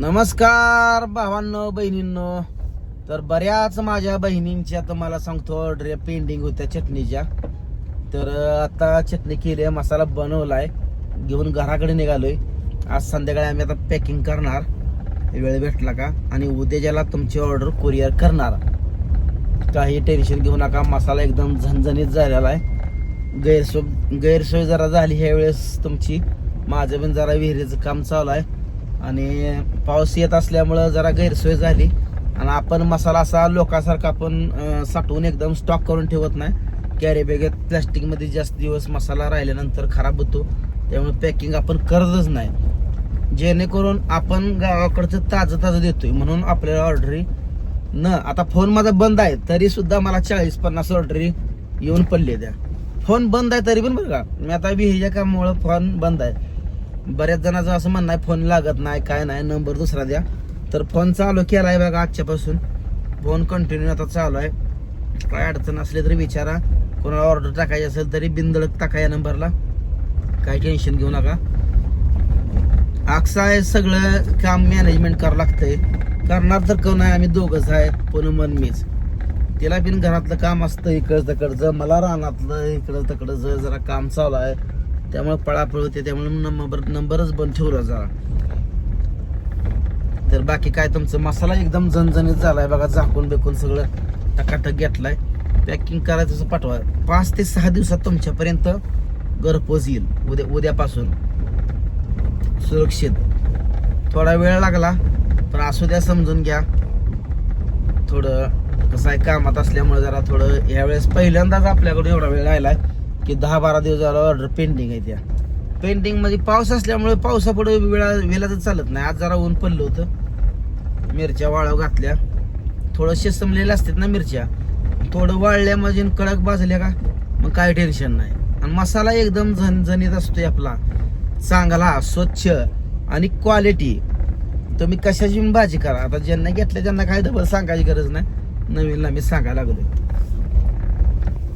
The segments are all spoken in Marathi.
नमस्कार भावांनो बहिणींनो. तर बऱ्याच माझ्या बहिणींच्या तुम्हाला सांगतो ऑर्डर पेंडिंग होत्या चटणीच्या. तर आता चटणी केली आहे मसाला बनवलाय. घेऊन घराकडे निघालोय. आज संध्याकाळी आम्ही आता पॅकिंग करणार. वेळ भेटला का? आणि उद्या ज्याला तुमची ऑर्डर कुरिअर करणार. काही टेन्शन घेऊ नका मसाला एकदम झणझणीत झालेला आहे. गैरसोय गैरसोय जरा झाली ह्या वेळेस तुमची. माझं पण जरा विहिरीचं काम चालू आहे. आणि पाऊस येत असल्यामुळं जरा गैरसोय झाली. आणि आपण मसाला असा लोकांसारखा आपण साठवून एकदम स्टॉक करून ठेवत नाही. कॅरी बॅगेत प्लॅस्टिकमध्ये जास्त दिवस मसाला राहिल्यानंतर खराब होतो. त्यामुळे पॅकिंग आपण करतच नाही. जेणेकरून आपण गावाकडचं ताजं ताजं देतोय म्हणून आपल्याला ऑर्डरी न आता फोन माझा बंद आहे तरी सुद्धा मला चाळीस पन्नास ऑर्डरी येऊन पडले द्या फोन बंद आहे तरी पण बरं का. मी आता विहिरीच्या कामामुळं फोन बंद आहे. बऱ्याच जणांचं असं म्हणणं आहे फोन लागत नाही काय नाही नंबर दुसरा द्या. तर फोन चालू केला आहे बघा आजच्यापासून. फोन कंटिन्यू आता चालू आहे. काय अडचण असली तरी विचारा. कोणाला ऑर्डर टाकायची असेल तरी बिंदळक टाका या नंबरला काही टेन्शन घेऊ नका. अक्सा आहे सगळं काम मॅनेजमेंट करावं लागतंय. करणार तर कोण आहे? आम्ही दोघंच आहे. पण मन मीच. तिला बिन घरातलं काम असतं इकडं तिकडचं मला रानातलं इकडं तिकडं ज- जरा काम चालू आहे. त्यामुळे पळापळ होते त्यामुळे नंबर नंबरच बंद ठेवला जरा. तर बाकी काय तुमचं? मसाला एकदम झणझणीत झालाय बघा झाकून बेकून सगळं टकाटक घेतलाय. पॅकिंग करायचं असं पाठवा. पाच ते सहा दिवसात तुमच्यापर्यंत घरपोच येईल उद्या उद्यापासून. सुरक्षित. थोडा वेळ लागला पण असू द्या समजून घ्या. थोडं कसं आहे कामात असल्यामुळे जरा थोडं यावेळेस पहिल्यांदाच आपल्याकडे एवढा वेळ आहे की दहा बारा दिवस झाला ऑर्डर पेंडिंग आहे त्या. पेंटिंगमध्ये म्हणजे पाऊस असल्यामुळे पावसापुढे वेळा वेळा तर चालत नाही. आज जरा ऊन पडलं होतं. मिरच्या वाळव घातल्या. थोडं शिसमलेल्या असतात ना मिरच्या. थोडं वाळल्या म्हणजे कडक भाजल्या का? मग काय टेन्शन नाही. आणि मसाला एकदम झणझणीत असतोय आपला. चांगला स्वच्छ आणि क्वालिटी तुम्ही कशाची भाजी करा. आता ज्यांना घेतल्या त्यांना काय डबल सांगायची गरज नाही. नवीनला मी सांगायला लागलो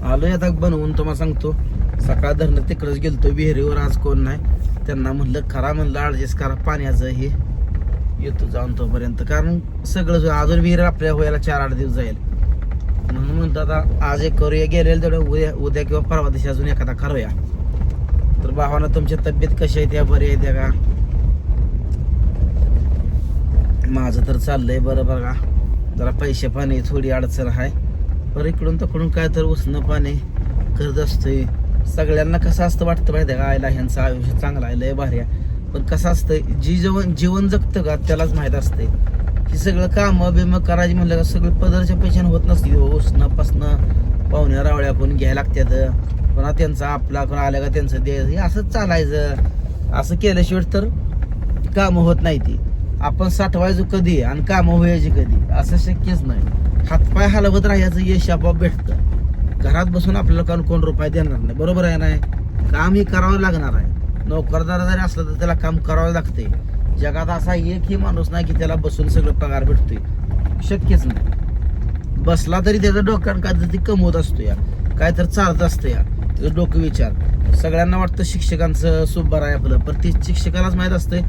आलोय आता बनवून तुम्हाला सांगतो. सकाळ धरणं तिकडच गेलतो विहिरीवर आज कोण नाही. त्यांना म्हणलं खरा म्हणलं ऍडजस्ट करा पाण्याचं हे. येतो जाऊन तोपर्यंत. कारण सगळं अजून विहीर आपल्या व्हायला चार आठ दिवस जाईल. म्हणून म्हणतो आता आज एक करूया गेलेलं तेवढं उद्या उद्या किंवा परवा दिवशी अजून एखादा करूया. तर भावानं तुमची तब्येत कशी आहे त्या बरी आहे त्या का? माझं तर चाललंय बरं बरं का जरा पैसे पाणी थोडी अडचण आहे. बरं इकडून तकडून काय तर उसणं पाणी करत असतंय. सगळ्यांना कसं असतं वाटतं माहिती आहे का? आयला ह्यांचं आयुष्य चांगलं आहे लय भारी आहे. पण कसं असतं जी जीवन जीवन जगतं का त्यालाच माहीत असते की सगळं काम बिम करायची म्हणलं का सगळं पदरच्या पैशाने होत नसते. हो, उसणं पसणं पाहुण्या रावळ्या कोण घ्यायला लागतात पुन्हा त्यांचा आपला कोण आल्या का त्यांचं दे हे असंच चालायचं. असं केल्याशिवाय तर कामं होत नाही ती. आपण साठवायचो कधी आणि कामं व्हायची कधी? असं शक्यच नाही. हातपाय हलवत राहायचं यश आपोआप भेटतं. घरात बसून आपल्याला कोण कोण रुपये देणार नाही. बरोबर आहे नाही काम हे करावं लागणार आहे. नोकरदार जरी असलं तर त्याला काम करावं लागते जगात असा एकही माणूस नाही की त्याला बसून सगळं पगार भेटतोय. शक्यच नाही. बसला तरी त्याचं डोक्यात काय कमवत असतो या काय तर चालत असतं या त्याचं डोकं विचार. सगळ्यांना वाटतं शिक्षकांचं सुब्बार आहे आपलं. पण ते शिक्षकालाच माहीत असतंय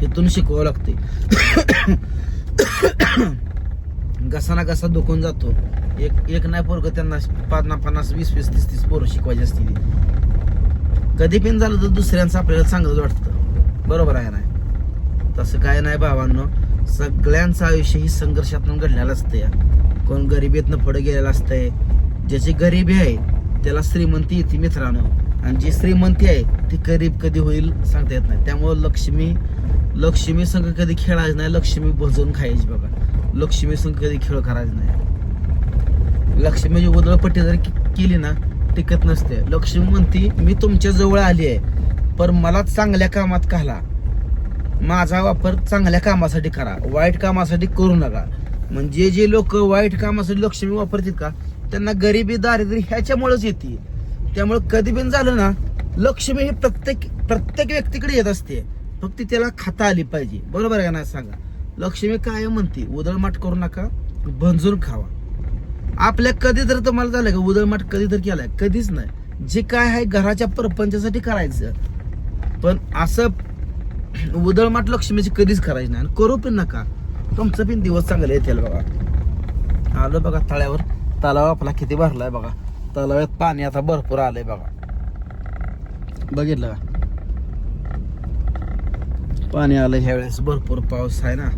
हेतून शिकवावं लागते घसा ना घसा दुखून जातो. एक एक नाही पोरग त्यांना पन्नास पन्नास वीस वीस तीस तीस पोरं शिकवायची असते कधी पण झालं तर दुसऱ्यांचं आपल्याला चांगलंच वाटतं. बरोबर आहे नाही? तसं काय नाही भावांनो. सगळ्यांचं आयुष्य ही संघर्षातून घडलेलं असतं या कोण गरिबीतनं पुढे गेलेलं असतंय. ज्याची गरिबी आहे त्याला श्रीमंती येते मित्रांनो. आणि जी श्रीमंती आहे ती गरीब कधी होईल सांगता येत नाही. त्यामुळं लक्ष्मी लक्ष्मी संघ कधी खेळायचं नाही लक्ष्मी भजून खायची बघा. लक्ष्मी संघ कधी खेळ करायचं नाही. लक्ष्मीची म्हणजे उदळपट्टी जर केली ना टिकत नसते. लक्ष्मी म्हणती मी तुमच्या जवळ आली आहे पण मला चांगल्या कामात घाला. माझा वापर चांगल्या कामासाठी करा. वाईट कामासाठी करू नका. म्हणजे जे लोक वाईट कामासाठी लक्ष्मी वापरतात का त्यांना गरिबी दारिद्र्य ह्याच्यामुळेच येते. त्यामुळे कधी पण झालं ना लक्ष्मी ही प्रत्येक प्रत्येक व्यक्तीकडे येत असते. फक्त त्याला खाता आली पाहिजे. बरोबर आहे का नाही सांगा? लक्ष्मी काय म्हणते? उदळमाट करू नका भंजून खावा. आपल्या कधी तर तुम्हाला झालं का? उदळमाट कधी तर केलाय. कधीच नाही. जे काय आहे घराच्या परपंचासाठी करायचं. पण असं उदळमाट लक्ष्मीची कधीच करायची नाही. आणि करू पण नका. तुमचं पण दिवस चांगले येतील बघा. आलो बघा तळ्यावर. तलाव आपला किती भरलाय बघा. तलावात पाणी आता भरपूर आलंय बघा. बघितलं का? पाणी आलं ह्यावेळेस. भरपूर पाऊस आहे ना.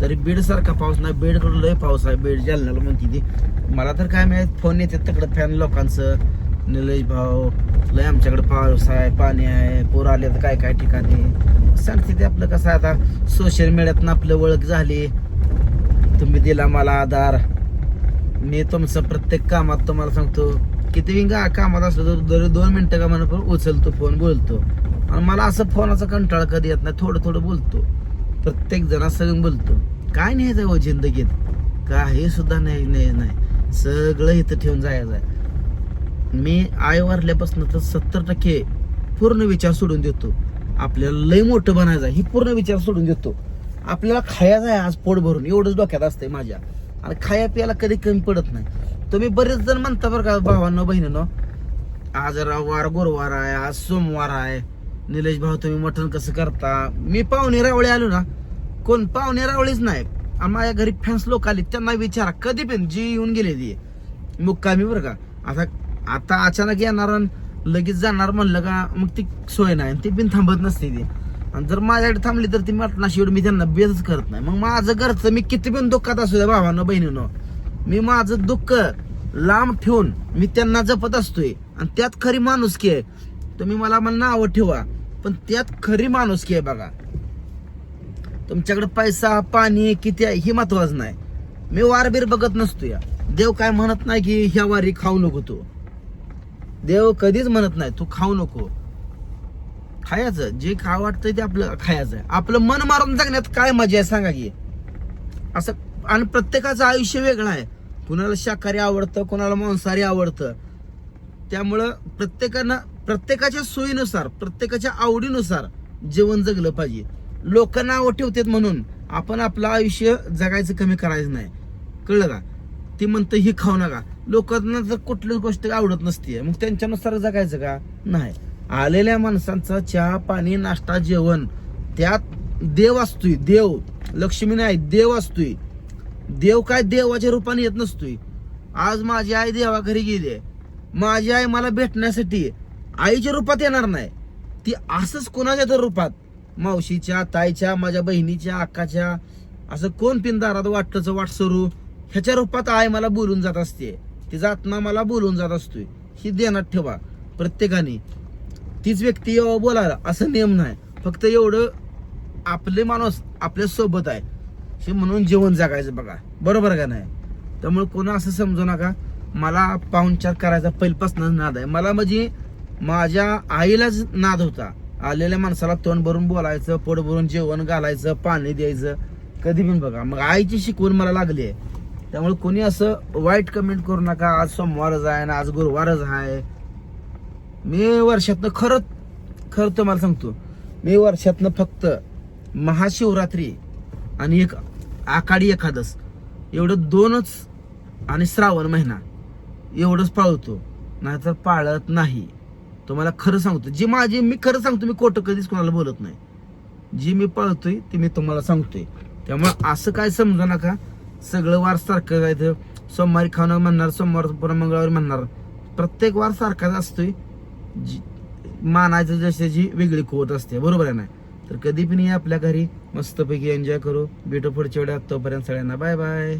तरी बीड सारखा पाऊस नाही बीडकडून लय पाऊस आहे. बीड जालन्याला म्हणते ती मला तर काय माहीत फोन येते तिकडं फॅन लोकांचं. निलेश भाऊ लय आमच्याकडे पाऊस आहे पाणी आहे पूर आले तर काय काय ठिकाणी? सांगते ते आपलं कसं आहे आता सोशल मीडियातनं आपलं ओळख झाली. तुम्ही दिला मला आधार. मी तुमचं प्रत्येक कामात तुम्हाला सांगतो किती गा कामात असलं तर दर दोन मिनटं का म्हणून पण उचलतो फोन बोलतो. आणि मला असं फोनाचा कंटाळा कधी येत नाही थोडं थोडं बोलतो. प्रत्येक जण सगळं बोलतो. काय नाही जावं जिंदगीत. काही सुद्धा नाही नाही नाही. सगळं इथं ठेवून जायचं आहे. मी आय वारल्यापासून तर सत्तर टक्के पूर्ण विचार सोडून देतो. आपल्याला लय मोठं बनायचं आहे. ही पूर्ण विचार सोडून देतो. आपल्याला खायचं आहे आज पोट भरून. एवढंच डोक्यात असतंय माझ्या. आणि खाया पियाला कधी कमी पडत नाही. तुम्ही बरेच जण म्हणता बरं का भावांनो बहिणीनो आज रविवार गुरुवार आहे आज सोमवार आहे. निलेश भाऊ तुम्ही मटण कसं करता? मी पाहुणे रावळे आलो ना. कोण पाहुणे रावळीच नाही. माझ्या घरी फॅन्स लोक आले त्यांना विचारा कधी पण जी येऊन गेले ती. मुक्कामी बरं का. आता आता अचानक येणार आणि लगेच जाणार म्हणलं का मग ती सोय नाही आणि ती पण थांबत नसते ती. आणि जर माझ्याकडे थांबली तर ती मटणाशी एवढं मी त्यांना बेजच करत नाही. मग माझं घरचं मी किती पण दुःखात असू द्या भावानं बहिणीनं. मी माझं दुःख लांब ठेवून मी त्यांना जपत असतोय. आणि त्यात खरी माणुसकी आहे. तुम्ही मला म्हणणं नावं ठेवा. पण त्यात खरी माणुसकी आहे बघा. तुमच्याकडे पैसा पाणी किती आहे हे महत्वाचं नाही. मी वारबीर बघत नसतो या देव काय म्हणत नाही की ह्या वारी खाऊ नको तू. देव कधीच म्हणत नाही तू खाऊ नको. खायचं जे खा वाटतंय ते आपलं खायचं आहे. आपलं मन मारून जगण्यात काय मजा आहे सांगा की. असं आणि प्रत्येकाचं आयुष्य वेगळं आहे. कुणाला शाकाहारी आवडतं कुणाला मांसाहारी आवडतं. त्यामुळं प्रत्येकानं प्रत्येकाच्या सोयीनुसार प्रत्येकाच्या आवडीनुसार जेवण जगलं पाहिजे. लोक नावं ठेवतात म्हणून आपण आपलं आयुष्य जगायचं कमी करायचं नाही. कळलं का? ती म्हणतं ही खाऊ नका. लोकांना जर कुठलीच गोष्ट आवडत नसते मग त्यांच्यानुसार जगायचं का? नाही. आलेल्या माणसांचा चहा पाणी नाश्ता जेवण त्यात देव असतोय. देव लक्ष्मी नाही देव असतोय. देव काय देवाच्या रूपाने येत नसतोय. आज माझी आई देवाघरी गेली आहे. माझी आई मला भेटण्यासाठी आईच्या रूपात येणार नाही. ती असंच कोणाच्या तर रूपात. मावशीच्या ताईच्या माझ्या बहिणीच्या अक्काच्या असं कोण पिंदारात वाटचं वाटसरू ह्याच्या रूपात आई मला बोलून जात असते. तिचा आत्मा मला बोलून जात असतोय. ही ध्यानात ठेवा. प्रत्येकाने. तीच व्यक्ती यावं बोलायला असं नियम नाही. फक्त एवढं आपले माणूस आपल्यासोबत आहे. हे म्हणून जेवण जगायचं बघा. बरोबर का नाही? त्यामुळे कोणा असं समजू नका. मला पाहुणचार करायचा पहिल्यापासून नाद आहे. मला म्हणजे माझ्या आईलाच नाद होता. आलेल्या माणसाला तोंड भरून बोलायचं पोट भरून जेवण घालायचं पाणी द्यायचं. कधी पण बघा. मग आईची शिकवण मला लागली आहे. त्यामुळे कोणी असं वाईट कमेंट करू नका. आज सोमवारच आहे ना आज गुरुवारच आहे. मी वर्षातनं खरं खरं तुम्हाला सांगतो. मी वर्षातनं फक्त महाशिवरात्री आणि एक आकाडी एखादस एवढं दोनच आणि श्रावण महिना एवढंच पाळतो. नाहीतर पाळत नाही. तुम्हाला खरं सांगतो जी माझी मी खरं सांगतो मी खोटं कधीच कोणाला बोलत नाही. जी मी पळतोय ते मी तुम्हाला सांगतोय. त्यामुळे असं काय समजू नका. सगळं वार सारखं काय तर सोमवारी खाणं म्हणणार सोमवार पुन्हा मंगळवारी म्हणणार. प्रत्येक वार सारखाच असतोय. जी मानायचं जशाची वेगळी कुवत असते. बरोबर आहे ना? तर कधी पण या आपल्या घरी. मस्तपैकी एन्जॉय करू. भेटू पुढच्या वेळेला तोपर्यंत सगळ्यांना. Bye bye